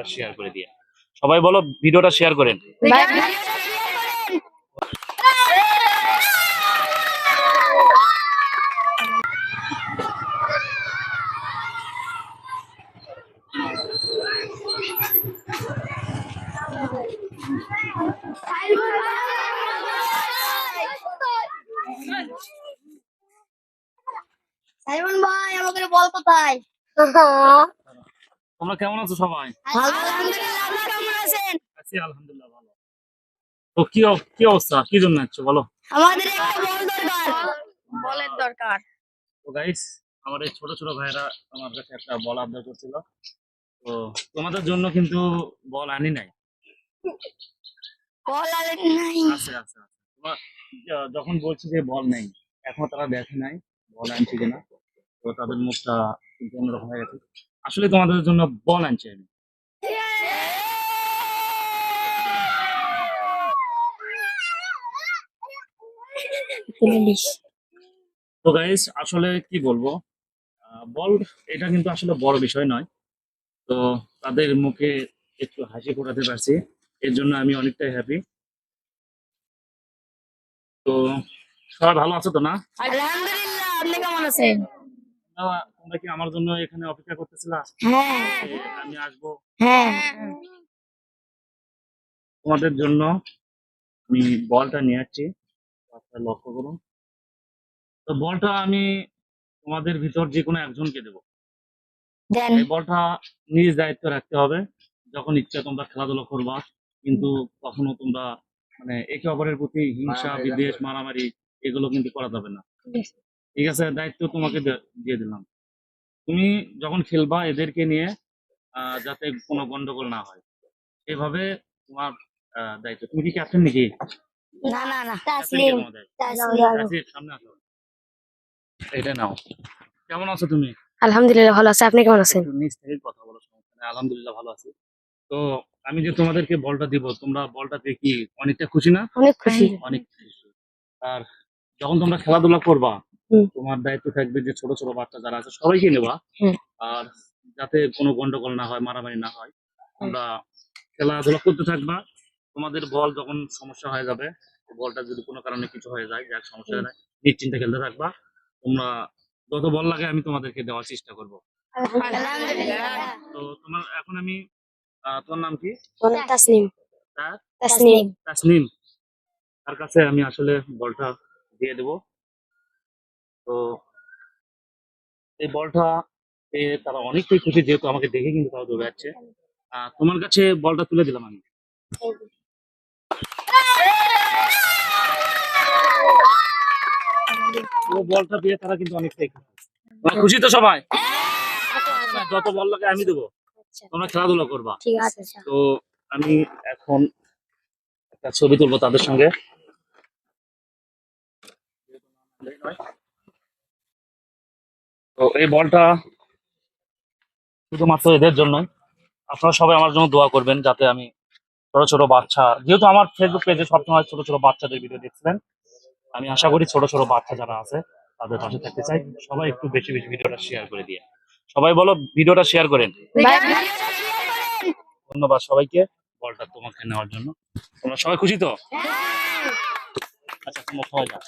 ভিডিওটা শেয়ার করে দিয়ে সবাই বলো ভিডিওটা শেয়ার করেন। সাইমন ভাই আমাকে বল কোথায়? তোমরা কেমন আছো সবাই? আলহামদুলিল্লাহ আপনি কেমন আছেন? আছি আলহামদুলিল্লাহ ভালো। তো কি অব- কি অবস্থা? কি জন্য আছো বলো। আমাদের একটা বল দরকার। বলের দরকার। তো গাইস আমার এই ছোট ছোট ভাইরা আমার কাছে একটা বল আবদার করছিল। তো তোমাদের জন্য কিন্তু বল আনি নাই। বল আছে আছে তোমার যখন বলছি যে বল নেই এখন তারা দেখে নাই বল আনছি কিনা তো তাদের মুখটা কিন্তু অন্যরকম হয়ে গেছে। আসলে তোমাদের জন্য বল আনছি আমি তো গাইস আসলে কি বলব? আহ, বল এটা কিন্তু আসলে বড় বিষয় নয়। তো তাদের মুখে একটু হাসি ফোটাতে পারছি। এর জন্য আমি অনেকটাই হ্যাপি তো সবাই ভালো আছো তো না? আলহামদুলিল্লাহ আপনি কেমন আছেন? তোমরা কি আমার জন্য এখানে অপেক্ষা করতেছিলা? হ্যাঁ। আমি আসব। হ্যাঁ। তোমাদের জন্য আমি বলটা নিয়ে আসছি। আপনারা লক্ষ্য করুন। তো বলটা আমি তোমাদের ভিতর যে কোনো একজনকে দেবো। এই বলটা নিজ দায়িত্ব রাখতে হবে। যখন ইচ্ছা তোমরা খেলাধুলা করবা কিন্তু কখনো তোমরা মানে একে অপরের প্রতি হিংসা বিদ্বেষ মারামারি এগুলো কিন্তু করা যাবে না। ঠিক আছে দায়িত্ব তোমাকে দিয়ে দিলাম। তুমি যখন খেলবা এদেরকে নিয়ে আহ, যাতে কোনো গন্ডগোল না হয় এভাবে তোমার আহ, দায়িত্ব। তুমি কি ক্যাপ্টেন নাকি? না না না। Captain তাসলিম সামনে আসো। এটা নাও। কেমন আছো তুমি? আলহামদুলিল্লাহ ভালো আছে। আপনি কেমন আছেন? থেকে কথা বলো সমস্যা। আলহামদুলিল্লাহ ভালো আছি। তো আমি যে তোমাদেরকে বলটা দিব তোমরা বলটা পেয়ে কি অনেকটা খুশি না? অনেক খুশি। অনেক খুশি। আর যখন তোমরা খেলাধুলা করবা। তোমার দায়িত্ব থাকবে যে ছোট ছোট বাচ্চা যারা আছে সবাইকে নেওয়া। আর যাতে কোনো গন্ডগোল না হয় মারামারি না হয় তোমরা খেলাধুলা করতে থাকবা। তোমাদের বল যখন সমস্যা হয়ে যাবে বলটা যদি কোনো কারণে কিছু হয়ে যায় যাক সমস্যা হয় নিশ্চিন্তে খেলতে থাকবা। তোমরা যত বল লাগে আমি তোমাদেরকে দেওয়ার চেষ্টা করব। তো তোমার এখন আমি তোমার নাম কি? তাসনিম। তার? তাসনিম। তাসনিম। তার কাছে আমি আসলে বলটা দিয়ে দেব। তো এই বলটা পেয়ে তারা অনেকটাই খুশি যেহেতু আমাকে দেখে কিন্তু তারা দৌড়ে যাচ্ছে। তোমার কাছে বলটা তুলে দিলাম আমি। ও বলটা দিয়ে তারা কিন্তু অনেকটাই খুশি। খুশি তো সবাই? যত বল লাগে আমি দেবো। তোমরা খেলাধুলা করবা। তো আমি এখন একটা ছবি তুলবো তাদের সঙ্গে। তো এই বলটা শুধুমাত্র এদের জন্যই। আপনারা সবাই আমার জন্য দোয়া করবেন যাতে আমি ছোট ছোট বাচ্চা যেহেতু আমার ফেসবুক পেজে সবসময় ছোট ছোট বাচ্চাদের ভিডিও দেখছিলেন আমি আশা করি ছোট ছোট বাচ্চা যারা আছে তাদের পাশে থাকতে চাই। সবাই একটু বেশি বেশি ভিডিওটা শেয়ার করে দিয়ে। সবাই বলো ভিডিওটা শেয়ার করেন। ধন্যবাদ সবাইকে বলটা তোমাকে নেওয়ার জন্য। তোমরা সবাই খুশি তো? আচ্ছা তোমরা সবাই যাও।